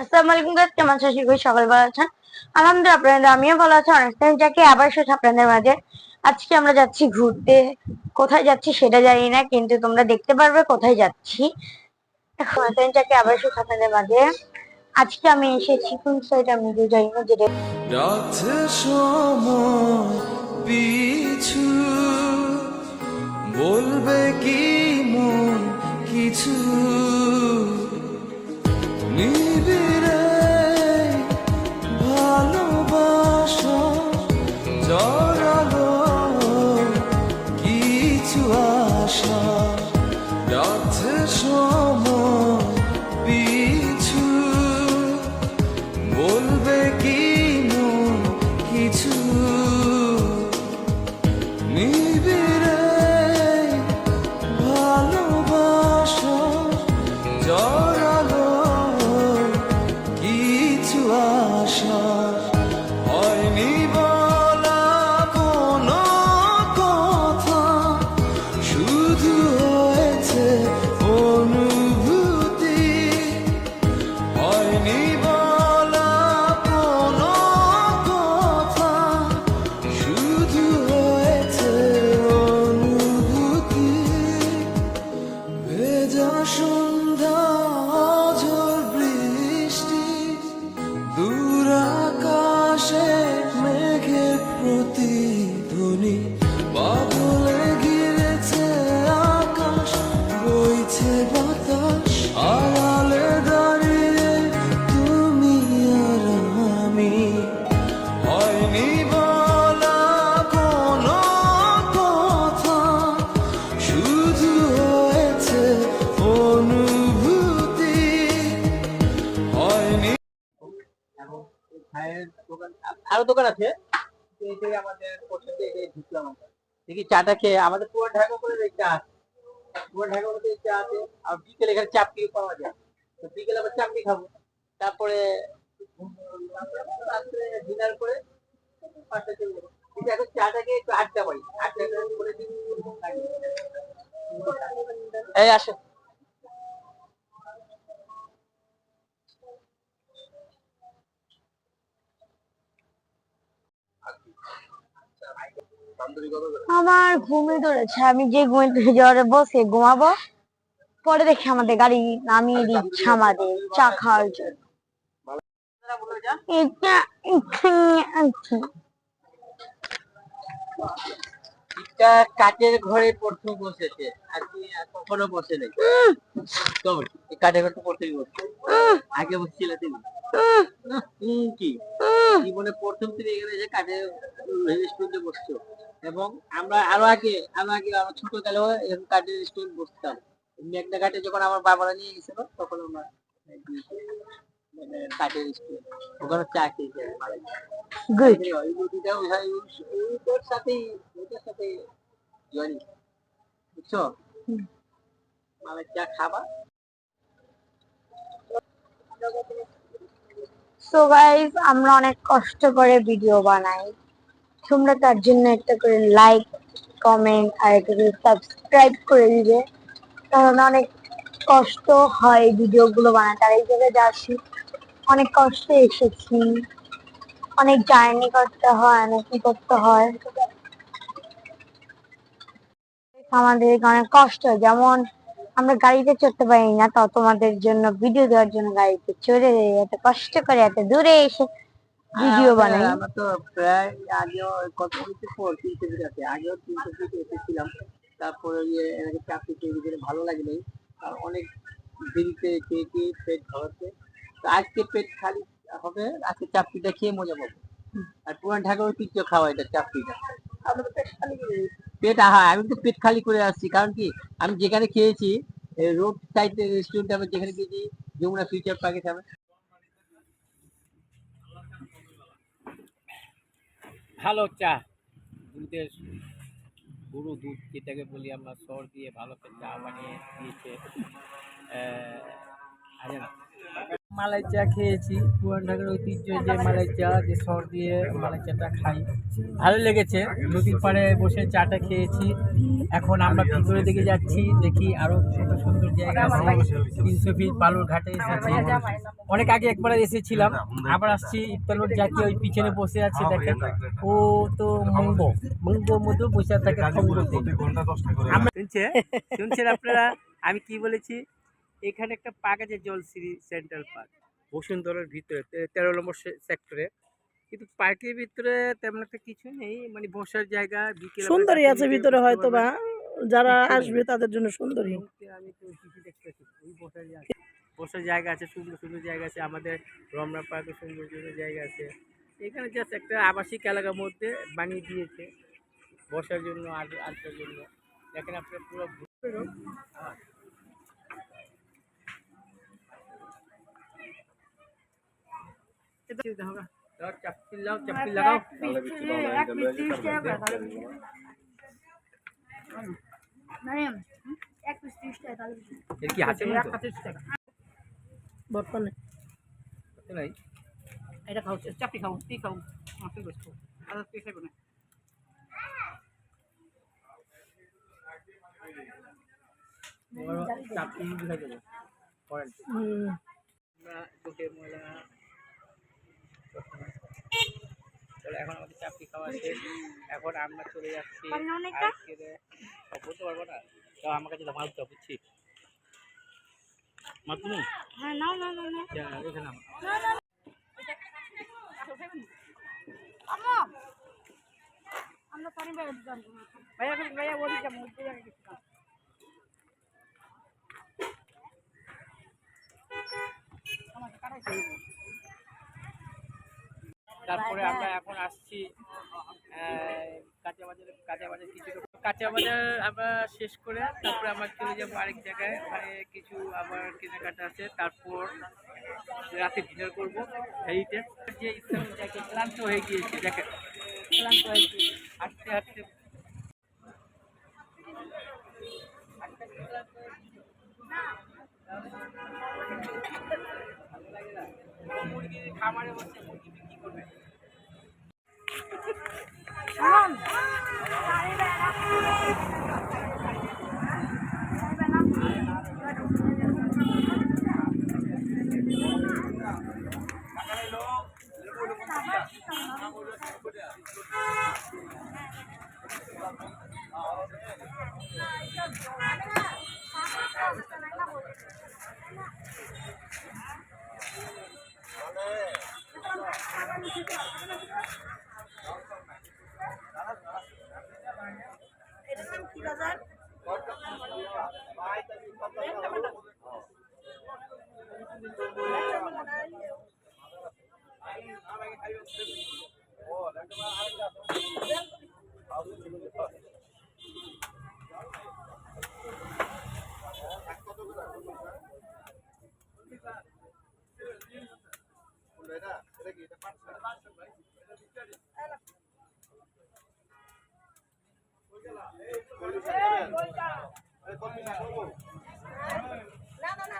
আসসালামু আলাইকুম গাইস কেমন আছেন? করি সকাল ভালো আছেন। আলহামদুলিল্লাহ, আপনাদের আমিও ভালো আছি, অনেক টাইম যাকে আবার সাথে আপনাদের মাঝে। আজকে আমরা যাচ্ছি ঘুরতে। কোথায় যাচ্ছি সেটা জানি না, কিন্তু তোমরা দেখতে পারবে কোথায় যাচ্ছি। এখন যাকে আবার সাথে আপনাদের মাঝে। আজকে আমি এসেছি কোন সাইড আমি নিজেও জানি না, যেটা বলবে কি মন কিছু? আশা রাতে সময় দোকান, আরও দোকান আছে। তো এটাই আমাদের পছন্দ এটাই ঢুকলাম আমরা। দেখি চাটা খেয়ে, আমাদের পুরো ঢাকা করে চা আছে। পুরো ঢাকা চা আছে। আর বিকেলে এখানে চাপটি পাওয়া যায়? তো বিকেলে আবার চাপটি খাব? তারপরে রাত্রে ডিনার করে পাঁচটা চলে যাব কিন্তু এখন চাটাকে একটু আড্ডা পাই আড্ডা করে এই আসো। আমার ঘুমে ধরেছে। আমি যে ঘুমে জ্বরে বসে ঘুমাবো পরে দেখি আমাদের গাড়ি নামিয়ে দিচ্ছে আমাদের চা খাওয়ার জন্য। এটা এটা কাঠের ঘরে প্রথম বসেছে। আর কি আর কখনো বসে নেই এই কাঠের ঘরে তো প্রথমই বসছে আগে বসছিল তুমি? কি? জীবনে প্রথম তুমি এখানে এসে কাঠের রেস্টুরেন্টে বসছো? এবং আমরা আরও আগে আরও আগে আমরা ছোট কালে এরকম কাঠের রেস্টুরেন্ট বসতাম। মেঘনা ঘাটে যখন আমার বাবারা নিয়ে গেছিল তখন আমরা কাঠের ওখানে চা খেয়েছি আমি। গুড ওই নদীটা ওইটার সাথেই ওইটার সাথে জয়েন বুঝছ? মানে চা খাবা। সো গাইস আমরা অনেক কষ্ট করে ভিডিও বানাই। তোমরা তার জন্য একটা করে লাইক কমেন্ট আর একটা করে সাবস্ক্রাইব করে দিবে। কারণ অনেক কষ্ট হয় ভিডিও গুলো বানাতে। আর এই জায়গায় যাচ্ছি অনেক কষ্টে এসেছি। অনেক জার্নি করতে হয়, অনেক কি করতে হয়। আমাদের অনেক কষ্ট যেমন আমরা গাড়িতে চড়তে পারি না তো তোমাদের জন্য ভিডিও দেওয়ার জন্য গাড়িতে চড়ে এত কষ্ট করে এত দূরে এসে ভিডিও বানাই। আমরা তো প্রায় আগেও কত কিছু পর তিনটে ফিট আছে আগেও তিনটে ফিট এসেছিলাম। তারপরে ইয়ে এনাকে চাকরি তৈরি করে ভালো লাগেনি আর অনেক দেরিতে খেয়ে খেয়ে পেট ভরাচ্ছে। তো আজকে পেট খালি হবে আজকে চাপড়িটা খেয়ে মজা পাবো। আর পুরান ঢাকার ঐতিহ্য খাওয়া এটা তো পেট খালি করে পেট হ্যাঁ আমি তো পেট খালি করে আসছি। কারণ কি? আমি যেখানে খেয়েছি রোড সাইড রেস্টুরেন্ট আমি যেখানে গেছি যমুনা ফিউচার পার্কের ভালো চা। দুধের গরু দুধ যেটাকে বলি আমরা, সর দিয়ে ভালো চা বানিয়ে দিয়েছে। আরে না। মালাই চা খেয়েছি। পুরান ঢাকার ঐতিহ্য যে মালাই চা যে সর দিয়ে মালাই চাটা খাই। ভালো লেগেছে। নদীর পাড়ে বসে চাটা খেয়েছি। এখন আমরা ভিতরে দিকে যাচ্ছি দেখি আরও সুন্দর সুন্দর জায়গা আছে। তিনশো ফিট বালুর ঘাটে এসেছি। অনেক আগে একবার এসেছিলাম। আবার আসছি ইফতানুর জাতি ওই পিছনে বসে আছে দেখেন। ও তো মঙ্গ। মঙ্গ মতো বসে থাকে আমরা শুনছেন আপনারা? আমি কি বলেছি? এখানে একটা পার্ক আছে জলসিরি সেন্ট্রাল পার্ক। বসুন্ধরার ভিতরে তেরো নম্বর সে- সেক্টরে কিন্তু পার্কের ভিতরে তেমন একটা কিছু নেই মানে বসার জায়গা বিকেল সুন্দরী আছে ভিতরে হয়তো বা যারা আসবে তাদের জন্য সুন্দরী। আমি তো কিছু দেখতেছি ওই বসার জায়গা। বসার জায়গা আছে সুন্দর সুন্দর জায়গা আছে। আমাদের রমনা পার্কে সুন্দর সুন্দর জায়গা আছে। এখানে জাস্ট একটা আবাসিক এলাকার মধ্যে বানিয়ে দিয়েছে। বসার জন্য আর আসার জন্য। দেখেন আপনার পুরো হ্যাঁ। দাও, চাপটি লাও চাপটি লাগাও। এর কি আছে বর্তমানে। নাই? এটা খাও চাপটি খাও কি খাও মাছের আর খাইবো না। বুঝাই দেবো করেন চোখে ময়লা চলো এখন আমাদের চাপটি খাওয়া শেষ। এখন আমরা চলে যাচ্ছি বলতে পারব না। তো আমার কাছে মাছ দাও বুঝছি? মাছ তুমি? এখানে নাও। ভাইয়া ভাইয়া ওদিকে যাব ওদিকে যাব তারপরে আমরা এখন আসছি কাঁচা বাজারে কাঁচা বাজার কিছু কাঁচা বাজার আমরা শেষ করে তারপরে আমরা চলে যাব আরেক জায়গায়। ওখানে কিছু আবার কেনাকাটা আছে। তারপর রাতে ডিনার করব। হেরিটেজ যে ইসলাম ক্লান্ত হয়ে গিয়েছে দেখেন। ক্লান্ত হয়ে গিয়েছে। হাঁটতে হাঁটতে। মুরগির খামারে বসে মুরগি করবে ডজন এটা কি এটা পাঁচশো পাঁচশো ভাই এটা বিচারি না না না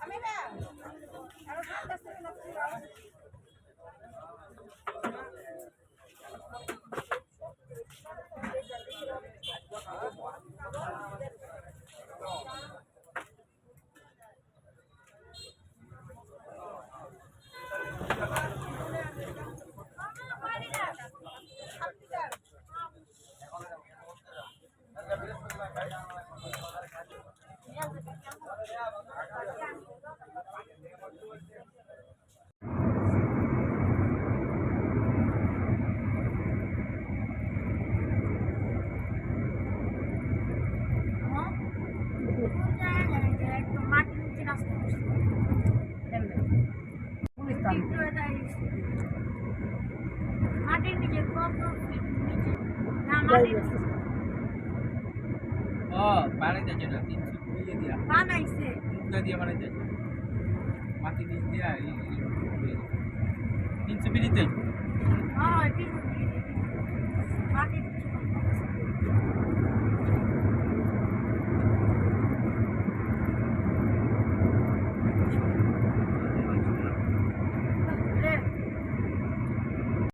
আমি না আরও কাজ ও বানাইতে না তিনশো কুড়ি দিয়া। বানাইছে। মুগদা দিয়ে বানাইতে মাটি নিচ দিয়া তিনশো বিড়িতে হ্যাঁ ঠিক আছে